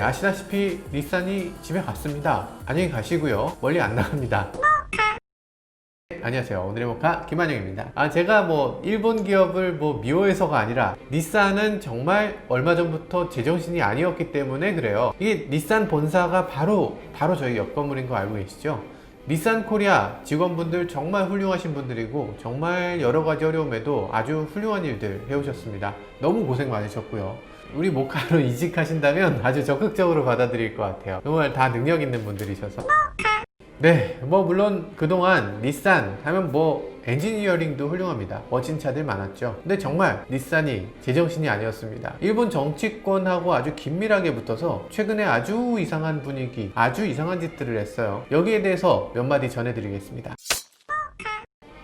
아시다시피 닛산이 집에 갔습니다. 안녕히 가시고요. 멀리 안 나갑니다. 안녕하세요. 오늘의 모카 김한영입니다. 아, 제가 뭐 일본 기업을 뭐 미워해서가 아니라 닛산은 정말 얼마 전부터 제정신이 아니었기 때문에 그래요. 이게 닛산 본사가 바로 바로 저희 옆 건물인 거 알고 계시죠? 닛산 코리아 직원분들 정말 훌륭하신 분들이고 정말 여러 가지 어려움에도 아주 훌륭한 일들 해오셨습니다. 너무 고생 많으셨고요. 우리 모카로 이직하신다면 아주 적극적으로 받아들일 것 같아요. 정말 다 능력 있는 분들이셔서. 네, 뭐 물론 그동안 닛산 하면 뭐 엔지니어링도 훌륭합니다. 멋진 차들 많았죠. 근데 정말 닛산이 제정신이 아니었습니다. 일본 정치권하고 아주 긴밀하게 붙어서 최근에 아주 이상한 분위기, 아주 이상한 짓들을 했어요. 여기에 대해서 몇 마디 전해드리겠습니다.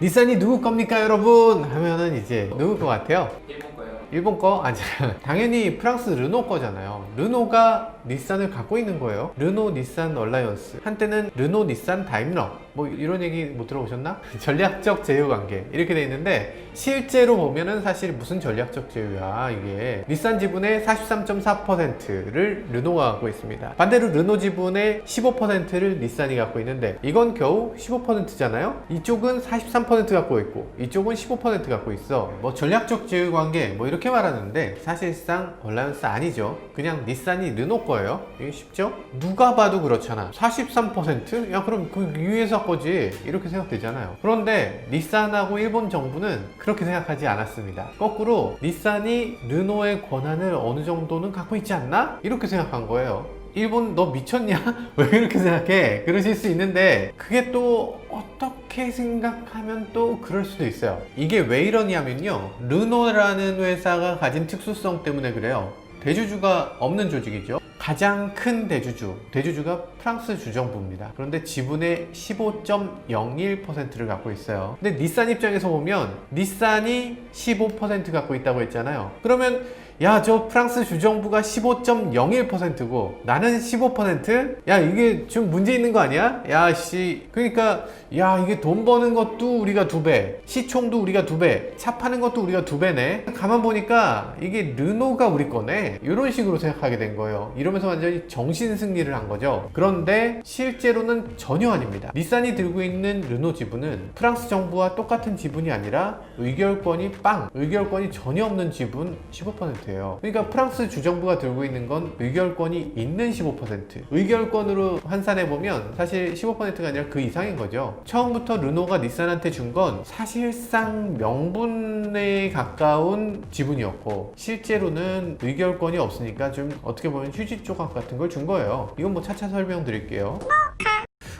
닛산이 누구 겁니까 여러분? 하면은 이제 누구 것 같아요? 일본. 일본 거? 아니 당연히 프랑스 르노 거잖아요. 르노가 닛산을 갖고 있는 거예요. 르노 닛산 얼라이언스. 한때는 르노 닛산 다임러 뭐 이런 얘기 못 들어보셨나? 전략적 제휴 관계. 이렇게 돼 있는데 실제로 보면은 사실 무슨 전략적 제휴야 이게. 닛산 지분의 43.4%를 르노가 갖고 있습니다. 반대로 르노 지분의 15%를 닛산이 갖고 있는데 이건 겨우 15%잖아요? 이쪽은 43% 갖고 있고 이쪽은 15% 갖고 있어. 뭐 전략적 제휴 관계 뭐 이렇게 말하는데 사실상 얼라이언스 아니죠. 그냥 닛산이 르노 거예요. 이게 쉽죠? 누가 봐도 그렇잖아. 43%? 야 그럼 그 유회사 거지 이렇게 생각되잖아요 그런데 닛산하고 일본 정부는 그렇게 생각하지 않았습니다 거꾸로 닛산이 르노의 권한을 어느 정도는 갖고 있지 않나? 이렇게 생각한 거예요 일본 너 미쳤냐? 왜 그렇게 생각해? 그러실 수 있는데 그게 또 어떻게 생각하면 또 그럴 수도 있어요. 이게 왜 이러냐면요. 르노라는 회사가 가진 특수성 때문에 그래요. 대주주가 없는 조직이죠. 가장 큰 대주주, 대주주가 프랑스 주정부입니다. 그런데 지분의 15.01%를 갖고 있어요. 근데 닛산 입장에서 보면 닛산이 15% 갖고 있다고 했잖아요. 그러면 야, 저 프랑스 주정부가 15.01%고 나는 15%? 야, 이게 좀 문제 있는 거 아니야? 야, 씨. 그러니까 야, 이게 돈 버는 것도 우리가 두 배, 시총도 우리가 두 배, 차 파는 것도 우리가 두 배네. 가만 보니까 이게 르노가 우리 거네. 이런 식으로 생각하게 된 거예요. 이러면서 완전히 정신 승리를 한 거죠. 그런데 실제로는 전혀 아닙니다. 닛산이 들고 있는 르노 지분은 프랑스 정부와 똑같은 지분이 아니라 의결권이 빵, 의결권이 전혀 없는 지분 15% 예요. 그러니까 프랑스 주정부가 들고 있는 건 의결권이 있는 15%. 의결권으로 환산해 보면 사실 15%가 아니라 그 이상인 거죠. 처음부터 르노가 닛산한테 준 건 사실상 명분에 가까운 지분이었고 실제로는 의결권이 없으니까 좀 어떻게 보면 휴지 조각 같은 걸 준 거예요. 이건 뭐 차차 설명드릴게요.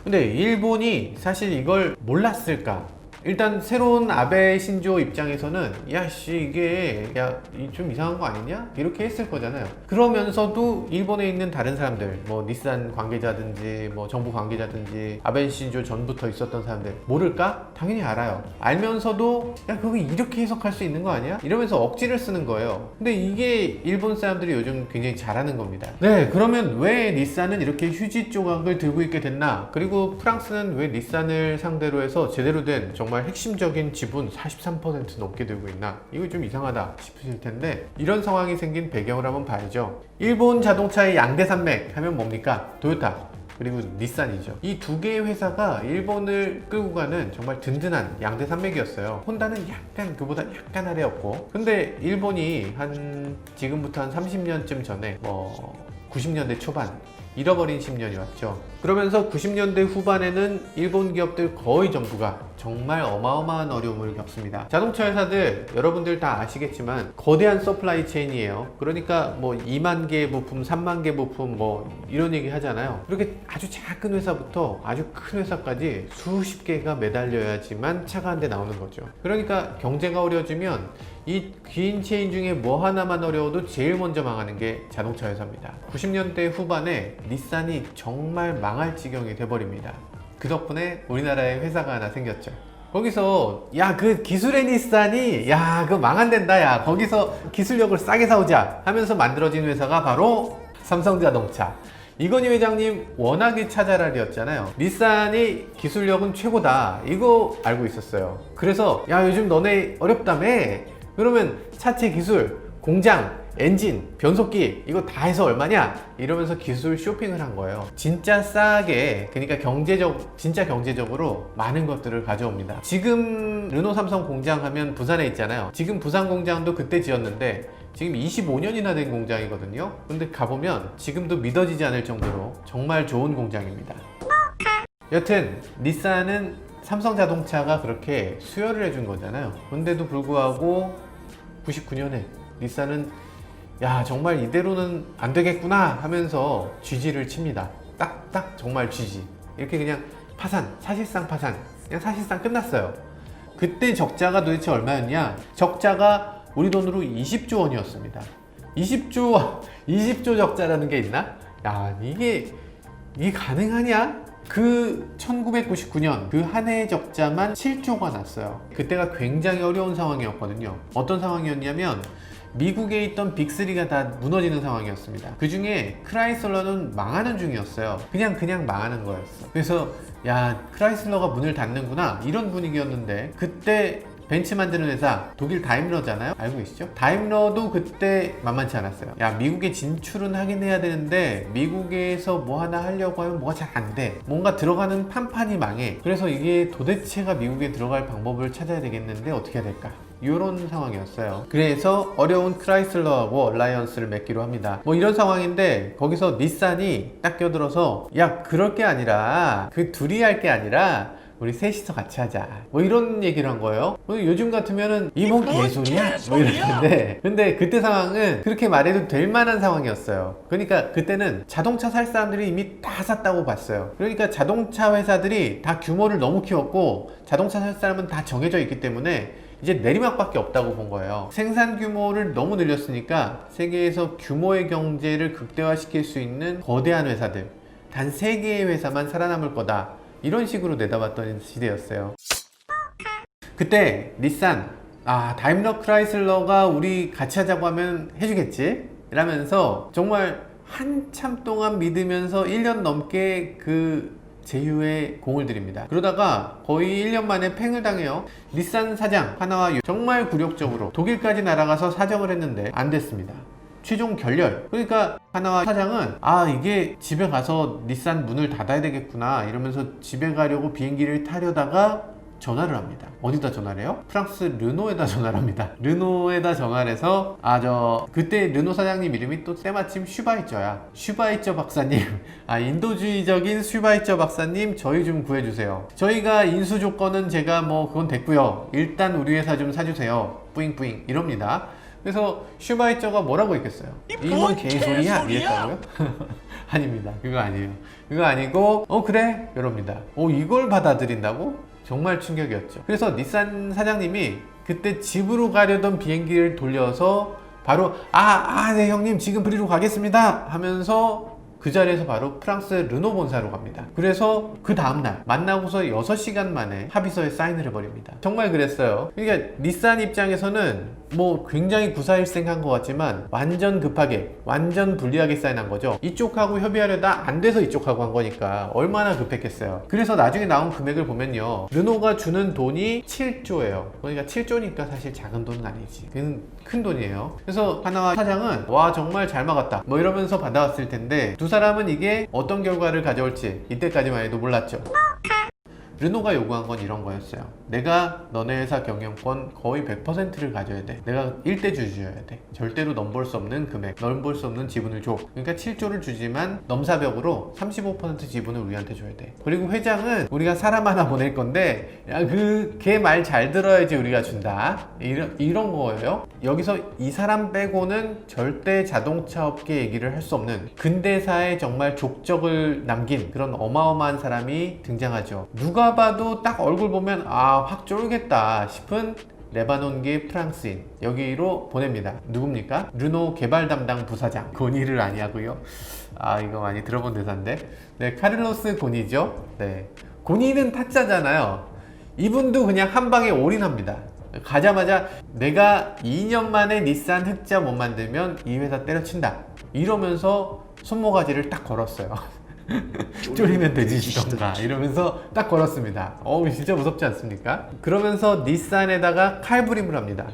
근데 일본이 사실 이걸 몰랐을까? 일단 새로운 아베 신조 입장에서는 야씨 이게 야 좀 이상한 거 아니냐 이렇게 했을 거잖아요. 그러면서도 일본에 있는 다른 사람들 뭐 닛산 관계자든지 뭐 정부 관계자든지 아베 신조 전부터 있었던 사람들 모를까? 당연히 알아요. 알면서도 야 그거 이렇게 해석할 수 있는 거 아니야? 이러면서 억지를 쓰는 거예요. 근데 이게 일본 사람들이 요즘 굉장히 잘하는 겁니다. 네 그러면 왜 닛산은 이렇게 휴지 조각을 들고 있게 됐나? 그리고 프랑스는 왜 닛산을 상대로 해서 제대로 된 정말 핵심적인 지분 43% 넘게 들고 있나? 이거 좀 이상하다 싶으실 텐데 이런 상황이 생긴 배경을 한번 봐야죠. 일본 자동차의 양대 산맥 하면 뭡니까? 도요타. 그리고 닛산이죠. 이 두 개의 회사가 일본을 끌고 가는 정말 든든한 양대 산맥이었어요. 혼다는 약간 그보다 약간 아래였고. 근데 일본이 한 지금부터 한 30년쯤 전에 뭐 90년대 초반 잃어버린 10년이 왔죠. 그러면서 90년대 후반에는 일본 기업들 거의 전부가 정말 어마어마한 어려움을 겪습니다. 자동차 회사들 여러분들 다 아시겠지만 거대한 서플라이 체인이에요. 그러니까 뭐 2만 개의 부품, 3만 개 부품 뭐 이런 얘기 하잖아요. 이렇게 아주 작은 회사부터 아주 큰 회사까지 수십 개가 매달려야지만 차가 한 대 나오는 거죠. 그러니까 경제가 어려워지면 이 긴 체인 중에 뭐 하나만 어려워도 제일 먼저 망하는 게 자동차 회사입니다. 90년대 후반에 닛산이 정말 망할 지경이 돼버립니다. 그 덕분에 우리나라에 회사가 하나 생겼죠. 거기서 야 그 기술의 닛산이 야 그거 망한댄다 야 거기서 기술력을 싸게 사오자 하면서 만들어진 회사가 바로 삼성자동차 이건희 회장님 워낙에 차자랄이었잖아요 닛산이 기술력은 최고다 이거 알고 있었어요 그래서 야 요즘 너네 어렵다며 그러면 차체 기술 공장 엔진, 변속기 이거 다 해서 얼마냐? 이러면서 기술 쇼핑을 한 거예요. 진짜 싸게 그러니까 경제적 진짜 경제적으로 많은 것들을 가져옵니다. 지금 르노 삼성 공장 하면 부산에 있잖아요. 지금 부산 공장도 그때 지었는데 지금 25년이나 된 공장이거든요. 근데 가보면 지금도 믿어지지 않을 정도로 정말 좋은 공장입니다. 여튼 닛산은 삼성 자동차가 그렇게 수혈을 해준 거잖아요. 그런데도 불구하고 99년에 닛산은 야 정말 이대로는 안 되겠구나 하면서 쥐지를 칩니다. 딱딱 정말 쥐지. 이렇게 그냥 파산, 사실상 파산. 그냥 사실상 끝났어요. 그때 적자가 도대체 얼마였냐? 적자가 우리 돈으로 20조 원이었습니다. 20조 20조 적자라는 게 있나? 야 이게 이게 가능하냐? 그 1999년 그 한 해의 적자만 7조가 났어요. 그때가 굉장히 어려운 상황이었거든요. 어떤 상황이었냐면 미국에 있던 빅3가 다 무너지는 상황이었습니다. 그 중에 크라이슬러는 망하는 중이었어요. 그냥 그냥 망하는 거였어. 그래서 야 크라이슬러가 문을 닫는구나 이런 분위기였는데 그때 벤츠 만드는 회사 독일 다임러잖아요. 알고 계시죠? 다임러도 그때 만만치 않았어요. 야 미국에 진출은 하긴 해야 되는데 미국에서 뭐 하나 하려고 하면 뭐가 잘 안 돼. 뭔가 들어가는 판판이 망해. 그래서 이게 도대체가 미국에 들어갈 방법을 찾아야 되겠는데 어떻게 해야 될까? 이런 상황이었어요. 그래서 어려운 크라이슬러하고 얼라이언스를 맺기로 합니다. 뭐 이런 상황인데 거기서 닛산이 딱 껴들어서 야 그럴 게 아니라 그 둘이 할 게 아니라 우리 셋이서 같이 하자. 뭐 이런 얘기를 한 거예요. 뭐 요즘 같으면은 이뭔 개소리야? 뭐 이랬는데 근데 그때 상황은 그렇게 말해도 될 만한 상황이었어요. 그러니까 그때는 자동차 살 사람들이 이미 다 샀다고 봤어요. 그러니까 자동차 회사들이 다 규모를 너무 키웠고 자동차 살 사람은 다 정해져 있기 때문에 이제 내리막밖에 없다고 본 거예요. 생산 규모를 너무 늘렸으니까 세계에서 규모의 경제를 극대화시킬 수 있는 거대한 회사들 단세 개의 회사만 살아남을 거다. 이런 식으로 내다봤던 시대였어요. 그때 닛산 아 다임러 크라이슬러가 우리 같이 하자고 하면 해주겠지 라면서 정말 한참 동안 믿으면서 1년 넘게 그 제휴에 공을 들입니다. 그러다가 거의 1년 만에 팽을 당해요. 닛산 사장 하나와 유- 정말 굴욕적으로 독일까지 날아가서 사정을 했는데 안 됐습니다. 최종 결렬. 그러니까 하나와 사장은 아 이게 집에 가서 닛산 문을 닫아야 되겠구나 이러면서 집에 가려고 비행기를 타려다가 전화를 합니다. 어디다 전화를 해요? 프랑스 르노에다 전화를 합니다. 르노에다 전화를 해서 아 저 그때 르노 사장님 이름이 또 때마침 슈바이처야. 슈바이처 박사님. 아 인도주의적인 슈바이처 박사님 저희 좀 구해주세요. 저희가 인수 조건은 제가 뭐 그건 됐고요. 일단 우리 회사 좀 사주세요. 뿌잉뿌잉 이럽니다. 그래서 슈바이처가 뭐라고 했겠어요? 이뭔 개소리야? 이랬다고요? 아닙니다. 그거 아니에요. 그거 아니고 어 그래? 이럽니다. 어 이걸 받아들인다고? 정말 충격이었죠. 그래서 닛산 사장님이 그때 집으로 가려던 비행기를 돌려서 바로 아, 아, 네 형님 지금 브리로 가겠습니다 하면서 그 자리에서 바로 프랑스 르노 본사로 갑니다. 그래서 그 다음날 만나고서 6시간 만에 합의서에 사인을 해버립니다. 정말 그랬어요. 그러니까 닛산 입장에서는 뭐 굉장히 구사일생한 것 같지만 완전 급하게 완전 불리하게 사인한 거죠. 이쪽하고 협의하려다 안 돼서 이쪽하고 한 거니까 얼마나 급했겠어요. 그래서 나중에 나온 금액을 보면요. 르노가 주는 돈이 7조예요. 그러니까 7조니까 사실 작은 돈은 아니지. 그는 큰 돈이에요. 그래서 하나와 사장은 와 정말 잘 막았다. 뭐 이러면서 받아왔을 텐데 두 사람은 이게 어떤 결과를 가져올지 이때까지만 해도 몰랐죠. 르노가 요구한 건 이런 거였어요. 내가 너네 회사 경영권 거의 100%를 가져야 돼. 내가 1대주 줘야 돼. 절대로 넘볼 수 없는 금액, 넘볼 수 없는 지분을 줘. 그러니까 7조를 주지만 넘사벽으로 35% 지분을 우리한테 줘야 돼. 그리고 회장은 우리가 사람 하나 보낼 건데, 야, 그, 걔 말 잘 들어야지 우리가 준다. 이런, 이런 거예요. 여기서 이 사람 빼고는 절대 자동차 업계 얘기를 할 수 없는 근대사에 정말 족적을 남긴 그런 어마어마한 사람이 등장하죠. 누가 봐도 딱 얼굴 보면 아, 확 쫄겠다 싶은 레바논계 프랑스인 여기로 보냅니다. 누굽니까? 르노 개발 담당 부사장 고니를 아니하고요. 아 이거 많이 들어본 대사인데 네 카를로스 고니죠. 네 고니는 타짜잖아요. 이분도 그냥 한 방에 올인합니다. 가자마자 내가 2년 만에 닛산 흑자 못 만들면 이 회사 때려친다. 이러면서 손모가지를 딱 걸었어요. 쫄리면 돼지시던가 이러면서 딱 걸었습니다. 어우 진짜 무섭지 않습니까? 그러면서 닛산에다가 칼부림을 합니다.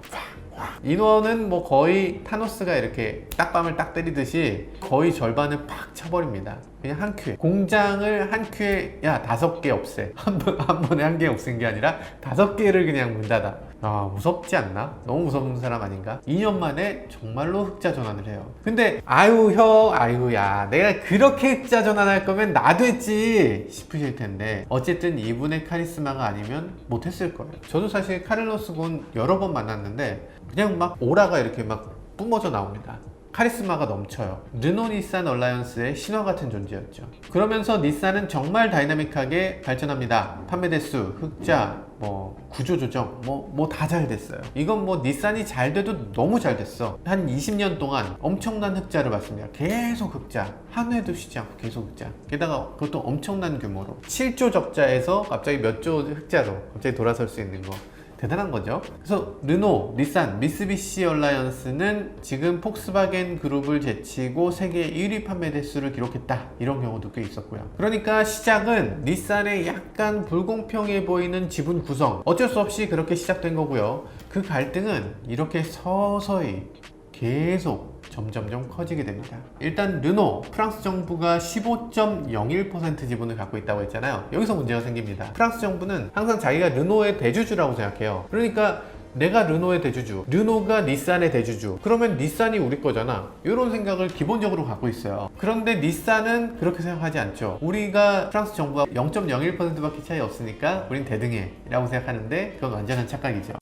인원은 뭐 거의 타노스가 이렇게 딱밤을 딱 때리듯이 거의 절반을 팍 쳐버립니다. 그냥 한 큐에. 공장을 한 큐에 야 다섯 개 없애. 한, 번, 한 번에 한 개 없앤 게 아니라 다섯 개를 그냥 문 닫아. 아 무섭지 않나? 너무 무서운 사람 아닌가? 2년 만에 정말로 흑자 전환을 해요. 근데 아유 형 아유 야 내가 그렇게 흑자 전환할 거면 나도 했지 싶으실 텐데 어쨌든 이분의 카리스마가 아니면 못했을 거예요. 저도 사실 카를로스 곤 여러 번 만났는데 그냥 막 오라가 이렇게 막 뿜어져 나옵니다 카리스마가 넘쳐요. 르노 닛산 얼라이언스의 신화 같은 존재였죠. 그러면서 닛산은 정말 다이나믹하게 발전합니다. 판매 대수, 흑자, 뭐 구조 조정, 뭐 뭐 다 잘 됐어요. 이건 뭐 닛산이 잘 돼도 너무 잘 됐어. 한 20년 동안 엄청난 흑자를 봤습니다. 계속 흑자. 한 회도 쉬지 않고 계속 흑자. 게다가 그것도 엄청난 규모로 7조 적자에서 갑자기 몇 조 흑자로 갑자기 돌아설 수 있는 거. 대단한 거죠. 그래서 르노, 닛산, 미쓰비시 얼라이언스는 지금 폭스바겐 그룹을 제치고 세계 1위 판매 대수를 기록했다. 이런 경우도 꽤 있었고요. 그러니까 시작은 닛산의 약간 불공평해 보이는 지분 구성. 어쩔 수 없이 그렇게 시작된 거고요. 그 갈등은 이렇게 서서히 계속 점점점 커지게 됩니다. 일단 르노, 프랑스 정부가 15.01% 지분을 갖고 있다고 했잖아요. 여기서 문제가 생깁니다. 프랑스 정부는 항상 자기가 르노의 대주주라고 생각해요. 그러니까 내가 르노의 대주주, 르노가 닛산의 대주주. 그러면 닛산이 우리 거잖아. 이런 생각을 기본적으로 갖고 있어요. 그런데 닛산은 그렇게 생각하지 않죠. 우리가 프랑스 정부가 0.01%밖에 차이 없으니까 우린 대등해라고 생각하는데 그건 완전한 착각이죠.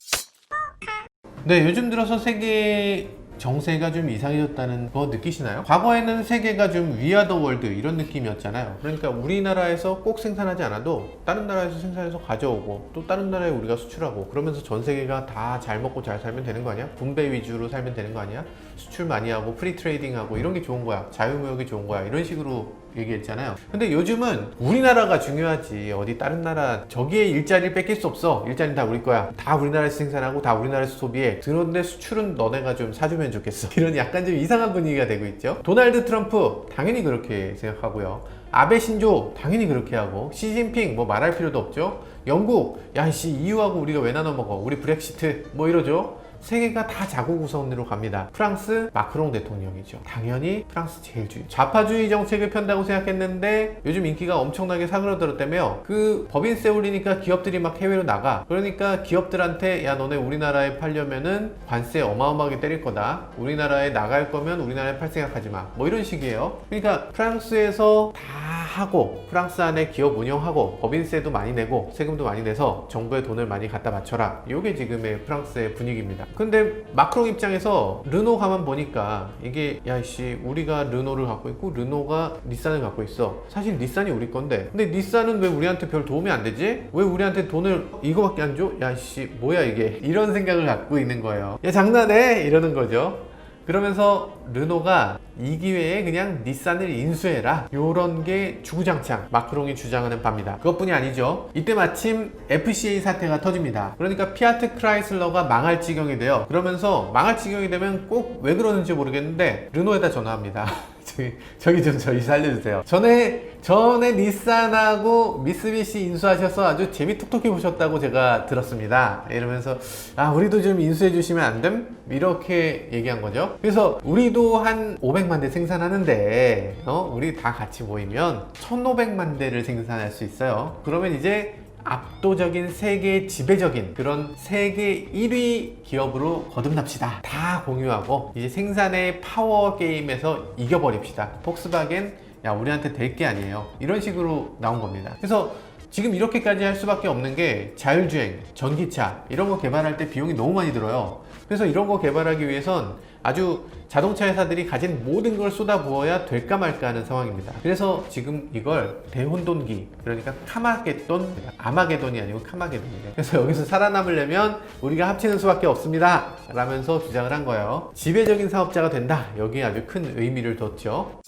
네, 요즘 들어서 세계 정세가 좀 이상해졌다는 거 느끼시나요? 과거에는 세계가 좀 위아더 월드 이런 느낌이었잖아요. 그러니까 우리나라에서 꼭 생산하지 않아도 다른 나라에서 생산해서 가져오고 또 다른 나라에 우리가 수출하고 그러면서 전 세계가 다 잘 먹고 잘 살면 되는 거 아니야? 분배 위주로 살면 되는 거 아니야? 수출 많이 하고 프리 트레이딩 하고 이런 게 좋은 거야. 자유무역이 좋은 거야. 이런 식으로 얘기했잖아요. 근데 요즘은 우리나라가 중요하지. 어디 다른 나라 저기에 일자리를 뺏길 수 없어. 일자리는 다 우리 거야. 다 우리나라에서 생산하고 다 우리나라에서 소비해. 그런데 수출은 너네가 좀 사주면 좋겠어. 이런 약간 좀 이상한 분위기가 되고 있죠. 도널드 트럼프 당연히 그렇게 생각하고요. 아베 신조 당연히 그렇게 하고 시진핑 뭐 말할 필요도 없죠. 영국 야씨 EU하고 우리가 왜 나눠 먹어? 우리 브렉시트 뭐 이러죠. 세계가 다 자국 우선으로 갑니다. 프랑스 마크롱 대통령이죠. 당연히 프랑스 제일주의. 좌파주의 정책을 편다고 생각했는데 요즘 인기가 엄청나게 사그러들었다며 그 법인세 올리니까 기업들이 막 해외로 나가. 그러니까 기업들한테 야 너네 우리나라에 팔려면은 관세 어마어마하게 때릴 거다. 우리나라에 나갈 거면 우리나라에 팔 생각하지 마. 뭐 이런 식이에요. 그러니까 프랑스에서 다 하고 프랑스 안에 기업 운영하고 법인세도 많이 내고 세금도 많이 내서 정부에 돈을 많이 갖다 바쳐라. 이게 지금의 프랑스의 분위기입니다. 근데 마크롱 입장에서 르노 가만 보니까 이게 야씨 우리가 르노를 갖고 있고 르노가 닛산을 갖고 있어. 사실 닛산이 우리 건데. 근데 닛산은 왜 우리한테 별 도움이 안 되지? 왜 우리한테 돈을 이거밖에 안 줘? 야씨 뭐야 이게? 이런 생각을 갖고 있는 거예요. 야 장난해? 이러는 거죠. 그러면서 르노가 이 기회에 그냥 닛산을 인수해라. 요런 게 주구장창 마크롱이 주장하는 바입니다. 그것뿐이 아니죠. 이때 마침 FCA 사태가 터집니다. 그러니까 피아트 크라이슬러가 망할 지경이 돼요. 그러면서 망할 지경이 되면 꼭 왜 그러는지 모르겠는데 르노에다 전화합니다 저기, 저기 좀 저희 살려주세요 전에 전에 닛산하고 미쓰비시 인수하셔서 아주 재미 톡톡히 보셨다고 제가 들었습니다 이러면서 아 우리도 좀 인수해 주시면 안 됨? 이렇게 얘기한 거죠 그래서 우리도 한 500만 대 생산하는데 어? 우리 다 같이 모이면 1500만 대를 생산할 수 있어요 그러면 이제 압도적인 세계 지배적인 그런 세계 1위 기업으로 거듭납시다. 다 공유하고 이제 생산의 파워 게임에서 이겨버립시다. 폭스바겐 야 우리한테 될 게 아니에요. 이런 식으로 나온 겁니다. 그래서 지금 이렇게까지 할 수밖에 없는 게 자율주행, 전기차 이런 거 개발할 때 비용이 너무 많이 들어요. 그래서 이런 거 개발하기 위해선 아주 자동차 회사들이 가진 모든 걸 쏟아부어야 될까 말까 하는 상황입니다. 그래서 지금 이걸 대혼돈기, 그러니까 카마게돈, 아마게돈이 아니고 카마게돈이에요. 그래서 여기서 살아남으려면 우리가 합치는 수밖에 없습니다. 라면서 주장을 한 거예요. 지배적인 사업자가 된다. 여기에 아주 큰 의미를 뒀죠.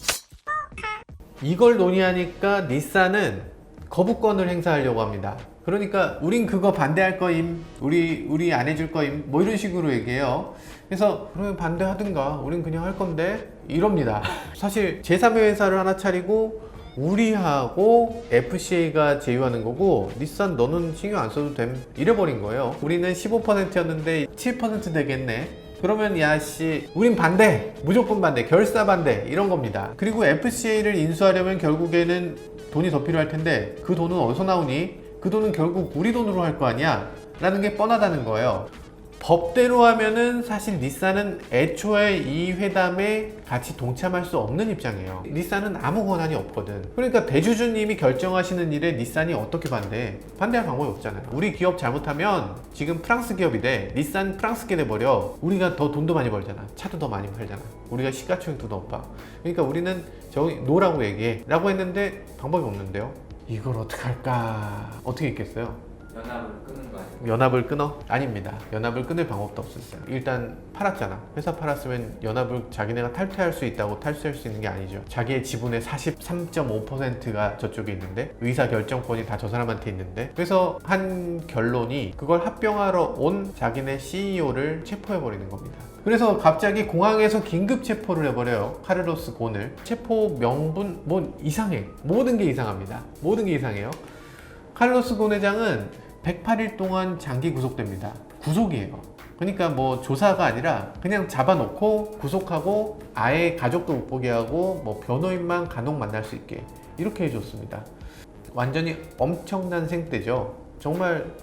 이걸 논의하니까 닛산은 거부권을 행사하려고 합니다. 그러니까 우린 그거 반대할 거임, 우리 우리 안 해줄 거임, 뭐 이런 식으로 얘기해요. 그래서 그러면 반대하든가, 우린 그냥 할 건데 이럽니다. 사실 제3의 회사를 하나 차리고 우리하고 FCA가 제휴하는 거고 닛산 너는 신경 안 써도 됨 이래버린 거예요. 우리는 15%였는데 7% 되겠네. 그러면 야씨 우린 반대 무조건 반대 결사 반대 이런 겁니다 그리고 FCA를 인수하려면 결국에는 돈이 더 필요할 텐데 그 돈은 어디서 나오니? 그 돈은 결국 우리 돈으로 할 거 아니야? 라는 게 뻔하다는 거예요 법대로 하면은 사실 닛산은 애초에 이 회담에 같이 동참할 수 없는 입장이에요. 닛산은 아무 권한이 없거든. 그러니까 대주주님이 결정하시는 일에 닛산이 어떻게 반대? 반대할 방법이 없잖아요. 우리 기업 잘못하면 지금 프랑스 기업이 돼. 닛산 프랑스 게 돼버려. 우리가 더 돈도 많이 벌잖아. 차도 더 많이 팔잖아. 우리가 시가총액도 더 높아. 그러니까 우리는 저기 노라고 얘기해. 라고 했는데 방법이 없는데요. 이걸 어떻게 할까? 어떻게 있겠어요? 연합을 끊는? 연합을 끊어? 아닙니다. 연합을 끊을 방법도 없었어요. 일단 팔았잖아. 회사 팔았으면 연합을 자기네가 탈퇴할 수 있다고 탈퇴할 수 있는 게 아니죠. 자기의 지분의 43.5%가 저쪽에 있는데 의사 결정권이 다 저 사람한테 있는데 그래서 한 결론이 그걸 합병하러 온 자기네 CEO를 체포해 버리는 겁니다. 그래서 갑자기 공항에서 긴급 체포를 해버려요. 카르로스 곤을. 체포 명분 뭐 이상해. 모든 게 이상합니다. 모든 게 이상해요. 칼로스 곤 회장은 108일 동안 장기 구속됩니다. 구속이에요. 그러니까 뭐 조사가 아니라 그냥 잡아놓고 구속하고 아예 가족도 못 보게 하고 뭐 변호인만 간혹 만날 수 있게 이렇게 해줬습니다. 완전히 엄청난 생떼죠. 정말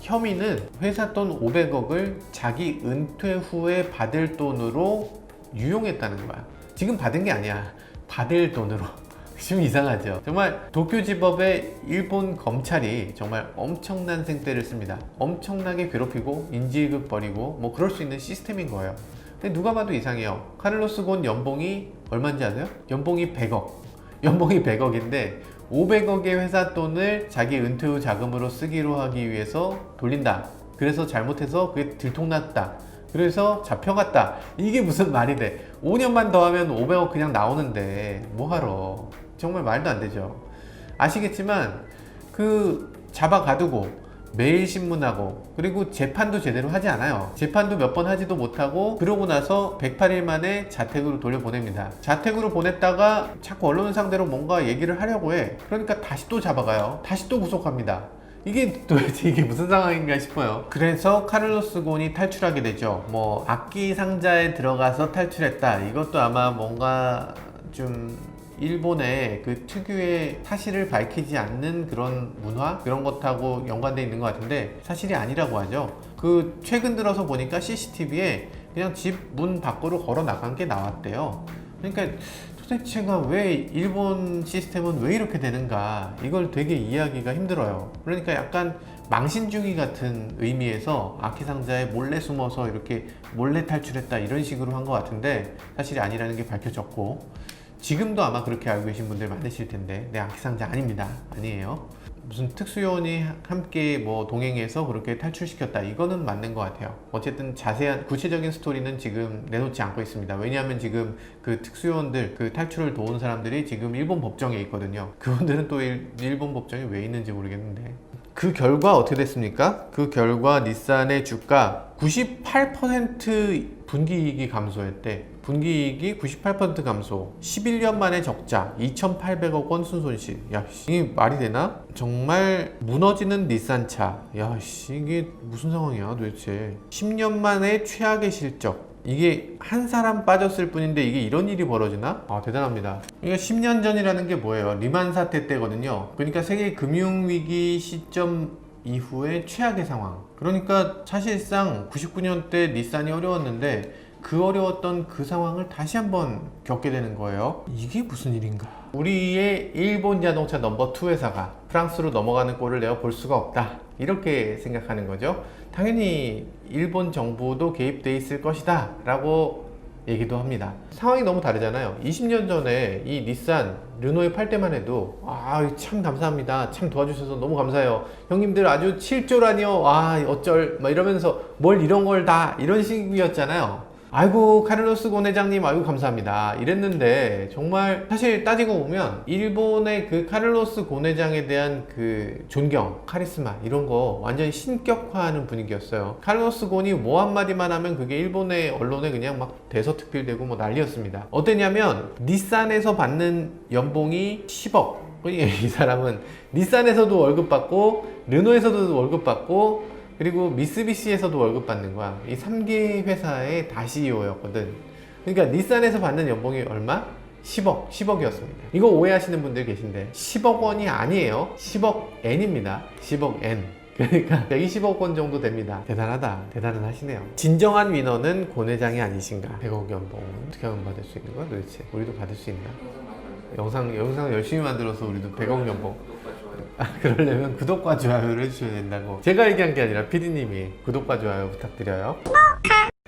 혐의는 회사 돈 500억을 자기 은퇴 후에 받을 돈으로 유용했다는 거야. 지금 받은 게 아니야. 받을 돈으로. 좀 이상하죠. 정말 도쿄지법의 일본 검찰이 정말 엄청난 생떼를 씁니다. 엄청나게 괴롭히고 인질급 버리고 뭐 그럴 수 있는 시스템인 거예요. 근데 누가 봐도 이상해요. 카를로스 곤 연봉이 얼마인지 아세요? 연봉이 100억. 연봉이 100억인데 500억의 회사 돈을 자기 은퇴 후 자금으로 쓰기로 하기 위해서 돌린다. 그래서 잘못해서 그게 들통났다. 그래서 잡혀갔다. 이게 무슨 말이 돼? 5년만 더 하면 500억 그냥 나오는데 뭐하러? 정말 말도 안 되죠. 아시겠지만 그 잡아 가두고 매일 신문하고 그리고 재판도 제대로 하지 않아요. 재판도 몇 번 하지도 못하고 그러고 나서 108일 만에 자택으로 돌려보냅니다. 자택으로 보냈다가 자꾸 언론 상대로 뭔가 얘기를 하려고 해. 그러니까 다시 또 잡아가요. 다시 또 구속합니다. 이게 도대체 이게 무슨 상황인가 싶어요. 그래서 카를로스 곤이 탈출하게 되죠. 뭐 악기 상자에 들어가서 탈출했다. 이것도 아마 뭔가 좀 일본의 그 특유의 사실을 밝히지 않는 그런 문화 그런 것하고 연관돼 있는 것 같은데 사실이 아니라고 하죠. 그 최근 들어서 보니까 CCTV에 그냥 집 문 밖으로 걸어 나간 게 나왔대요. 그러니까 도대체가 왜 일본 시스템은 왜 이렇게 되는가 이걸 되게 이해하기가 힘들어요. 그러니까 약간 망신주기 같은 의미에서 아키 상자에 몰래 숨어서 이렇게 몰래 탈출했다 이런 식으로 한 것 같은데 사실이 아니라는 게 밝혀졌고 지금도 아마 그렇게 알고 계신 분들 많으실 텐데 네 아키 상자 아닙니다. 아니에요. 무슨 특수요원이 함께 뭐 동행해서 그렇게 탈출시켰다. 이거는 맞는 것 같아요. 어쨌든 자세한 구체적인 스토리는 지금 내놓지 않고 있습니다. 왜냐하면 지금 그 특수요원들 그 탈출을 도운 사람들이 지금 일본 법정에 있거든요. 그분들은 또 일, 일본 법정에 왜 있는지 모르겠는데 그 결과 어떻게 됐습니까? 그 결과 닛산의 주가 98% 분기이익이 감소했대. 분기이익이 98% 감소. 11년 만에 적자. 2,800억 원 순손실. 야, 씨, 이게 말이 되나? 정말 무너지는 닛산차. 야, 씨, 이게 무슨 상황이야 도대체. 10년 만에 최악의 실적. 이게 한 사람 빠졌을 뿐인데 이게 이런 일이 벌어지나? 아 대단합니다. 이게 10년 전이라는 게 뭐예요? 리만 사태 때거든요. 그러니까 세계 금융위기 시점 이후의 최악의 상황. 그러니까 사실상 99년 때 닛산이 어려웠는데 그 어려웠던 그 상황을 다시 한번 겪게 되는 거예요. 이게 무슨 일인가? 우리의 일본 자동차 넘버 2 회사가 프랑스로 넘어가는 꼴을 내가 볼 수가 없다. 이렇게 생각하는 거죠. 당연히 일본 정부도 개입돼 있을 것이다. 라고 얘기도 합니다. 상황이 너무 다르잖아요. 20년 전에 이 닛산 르노에 팔 때만 해도 아 참 감사합니다. 참 도와주셔서 너무 감사해요. 형님들 아주 7조라니요. 아 어쩔 막 이러면서 뭘 이런 걸 다 이런 식이었잖아요. 아이고 카를로스 곤 회장님 아이고 감사합니다. 이랬는데 정말 사실 따지고 보면 일본의 그 카를로스 곤 회장에 대한 그 존경 카리스마 이런 거 완전히 신격화하는 분위기였어요. 카를로스 곤이 뭐 한마디만 하면 그게 일본의 언론에 그냥 막 대서특필되고 뭐 난리였습니다. 어땠냐면 닛산에서 받는 연봉이 10억. 이 사람은 닛산에서도 월급 받고 르노에서도 월급 받고 그리고 미쓰비시에서도 월급 받는 거야. 이 3개 회사의 다 CEO였거든. 그러니까 닛산에서 받는 연봉이 얼마? 10억, 10억이었습니다. 이거 오해하시는 분들 계신데 10억 원이 아니에요. 10억 N입니다. 10억 N. 그러니까 120억 원 정도 됩니다. 대단하다. 대단은 하시네요. 진정한 위너는 고 회장이 아니신가? 100억 연봉 어떻게 하면 받을 수 있는 거야 도대체? 우리도 받을 수 있나? 영상 영상 열심히 만들어서 우리도 100억 연봉. 아, 그러려면 구독과 좋아요를 해주셔야 된다고. 제가 얘기한 게 아니라 PD님이 구독과 좋아요 부탁드려요.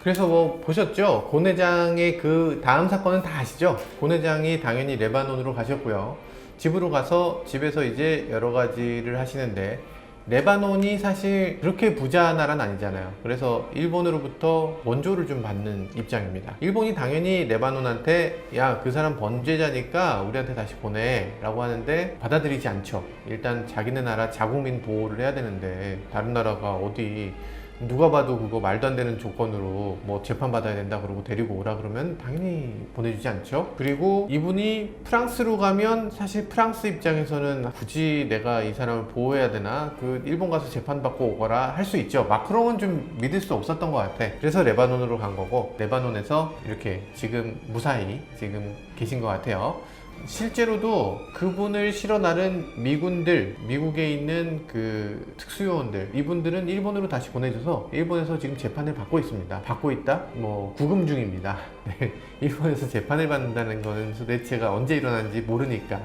그래서 뭐 보셨죠? 고 회장의 그 다음 사건은 다 아시죠? 고 회장이 당연히 레바논으로 가셨고요. 집으로 가서 집에서 이제 여러 가지를 하시는데 레바논이 사실 그렇게 부자 나라는 아니잖아요. 그래서 일본으로부터 원조를 좀 받는 입장입니다. 일본이 당연히 레바논한테 야 그 사람 범죄자니까 우리한테 다시 보내 라고 하는데 받아들이지 않죠. 일단 자기네 나라 자국민 보호를 해야 되는데 다른 나라가 어디 누가 봐도 그거 말도 안 되는 조건으로 뭐 재판 받아야 된다 그러고 데리고 오라 그러면 당연히 보내주지 않죠. 그리고 이분이 프랑스로 가면 사실 프랑스 입장에서는 굳이 내가 이 사람을 보호해야 되나 그 일본 가서 재판 받고 오거라 할 수 있죠. 마크롱은 좀 믿을 수 없었던 것 같아. 그래서 레바논으로 간 거고 레바논에서 이렇게 지금 무사히 지금 계신 것 같아요. 실제로도 그분을 실어 나른 미군들, 미국에 있는 그 특수요원들, 이분들은 일본으로 다시 보내줘서 일본에서 지금 재판을 받고 있습니다. 받고 있다? 뭐 구금 중입니다. 네, 일본에서 재판을 받는다는 거는 도대체가 언제 일어나는지 모르니까.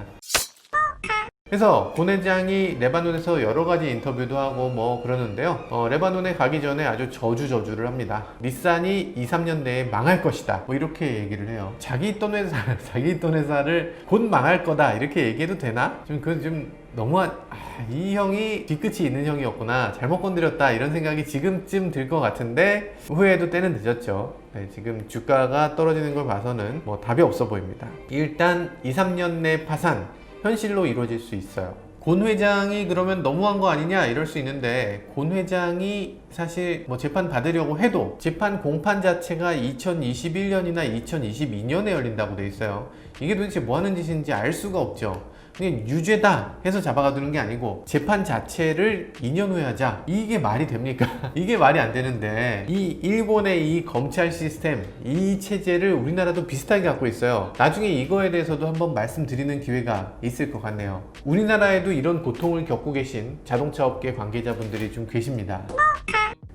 그래서 고 회장이 레바논에서 여러 가지 인터뷰도 하고 뭐 그러는데요. 어, 레바논에 가기 전에 아주 저주저주를 합니다. 닛산이 2, 3년 내에 망할 것이다. 뭐 이렇게 얘기를 해요. 자기 있던 회사, 자기 있던 회사를 곧 망할 거다. 이렇게 얘기해도 되나? 좀 그건 좀 너무한 아, 이 형이 뒤끝이 있는 형이었구나. 잘못 건드렸다. 이런 생각이 지금쯤 들 것 같은데 후회해도 때는 늦었죠. 네, 지금 주가가 떨어지는 걸 봐서는 뭐 답이 없어 보입니다. 일단 2, 3년 내 파산 현실로 이루어질 수 있어요. 곤 회장이 그러면 너무한 거 아니냐 이럴 수 있는데 곤 회장이 사실 뭐 재판 받으려고 해도 재판 공판 자체가 2021년이나 2022년에 열린다고 돼 있어요. 이게 도대체 뭐 하는 짓인지 알 수가 없죠. 그냥 유죄다 해서 잡아가두는 게 아니고 재판 자체를 2년 후에 하자 이게 말이 됩니까? 이게 말이 안 되는데 이 일본의 이 검찰 시스템 이 체제를 우리나라도 비슷하게 갖고 있어요 나중에 이거에 대해서도 한번 말씀드리는 기회가 있을 것 같네요 우리나라에도 이런 고통을 겪고 계신 자동차 업계 관계자분들이 좀 계십니다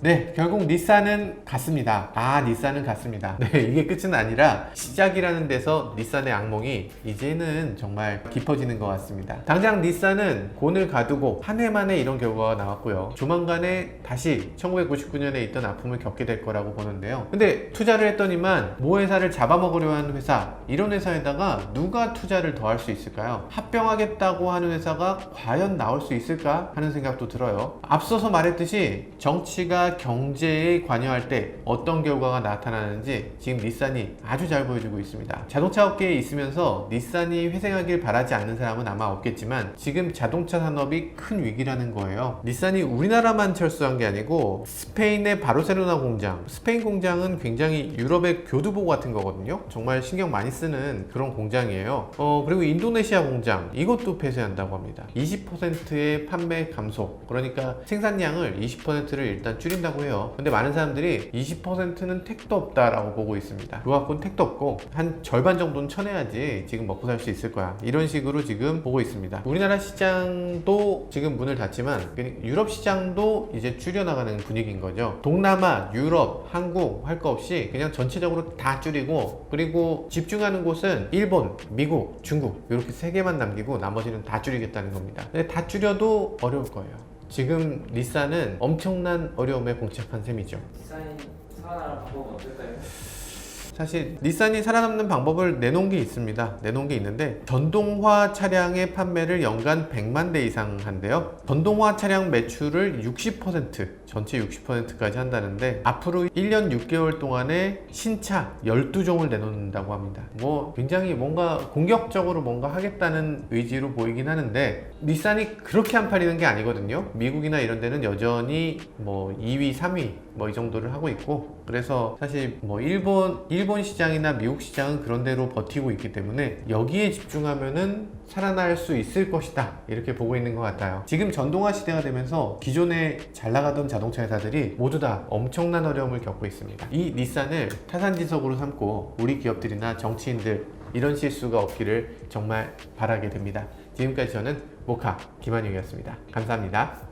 네, 결국 닛산은 갔습니다. 아, 닛산은 갔습니다. 네, 이게 끝은 아니라 시작이라는 데서 닛산의 악몽이 이제는 정말 깊어지는 것 같 습니다. 당장 닛산은 곤을 가두고 한 해 만에 이런 결과가 나왔고요. 조만간에 다시 1999년에 있던 아픔을 겪게 될 거라고 보는데요. 근데 투자를 했더니만 모 회사를 잡아먹으려 하는 회사, 이런 회사에다가 누가 투자를 더 할 수 있을까요? 합병하겠다고 하는 회사가 과연 나올 수 있을까 하는 생각도 들어요. 앞서서 말했듯이 정치가 경제에 관여할 때 어떤 결과가 나타나는지 지금 닛산이 아주 잘 보여주고 있습니다. 자동차 업계에 있으면서 닛산이 회생하길 바라지 않는 사람은 아마 없겠지만 지금 자동차 산업이 큰 위기라는 거예요. 닛산이 우리나라만 철수한 게 아니고 스페인의 바르셀로나 공장, 스페인 공장은 굉장히 유럽의 교두보 같은 거거든요. 정말 신경 많이 쓰는 그런 공장이에요. 어, 그리고 인도네시아 공장 이것도 폐쇄한다고 합니다. 20%의 판매 감소. 그러니까 생산량을 20%를 일단 줄인다고 해요. 근데 많은 사람들이 20%는 택도 없다라고 보고 있습니다. 갖고는 택도 없고 한 절반 정도는 쳐내야지 지금 먹고 살 수 있을 거야. 이런 식으로 지금 보고 있습니다. 우리나라 시장도 지금 문을 닫지만 유럽 시장도 이제 줄여나가는 분위기인 거죠. 동남아, 유럽, 한국 할 거 없이 그냥 전체적으로 다 줄이고 그리고 집중하는 곳은 일본, 미국, 중국 이렇게 세 개만 남기고 나머지는 다 줄이겠다는 겁니다. 근데 다 줄여도 어려울 거예요. 지금 닛산은 엄청난 어려움에 봉착한 셈이죠. 디자인 살아나는 방법은 어떨까요? 사실 닛산이 살아남는 방법을 내놓은 게 있습니다. 내놓은 게 있는데 전동화 차량의 판매를 연간 100만 대 이상 한대요. 전동화 차량 매출을 60% 전체 60%까지 한다는데 앞으로 1년 6개월 동안에 신차 12종을 내놓는다고 합니다. 뭐 굉장히 뭔가 공격적으로 뭔가 하겠다는 의지로 보이긴 하는데 닛산이 그렇게 안 팔리는 게 아니거든요. 미국이나 이런 데는 여전히 뭐 2위, 3위 뭐 이 정도를 하고 있고 그래서 사실 뭐 일본 일본 시장이나 미국 시장은 그런 대로 버티고 있기 때문에 여기에 집중하면은 살아날 수 있을 것이다. 이렇게 보고 있는 것 같아요. 지금 전동화 시대가 되면서 기존에 잘 나가던 자동차 회사들이 모두 다 엄청난 어려움을 겪고 있습니다. 이 닛산을 타산지석으로 삼고 우리 기업들이나 정치인들 이런 실수가 없기를 정말 바라게 됩니다 지금까지 저는 모카 김한용이었습니다. 감사합니다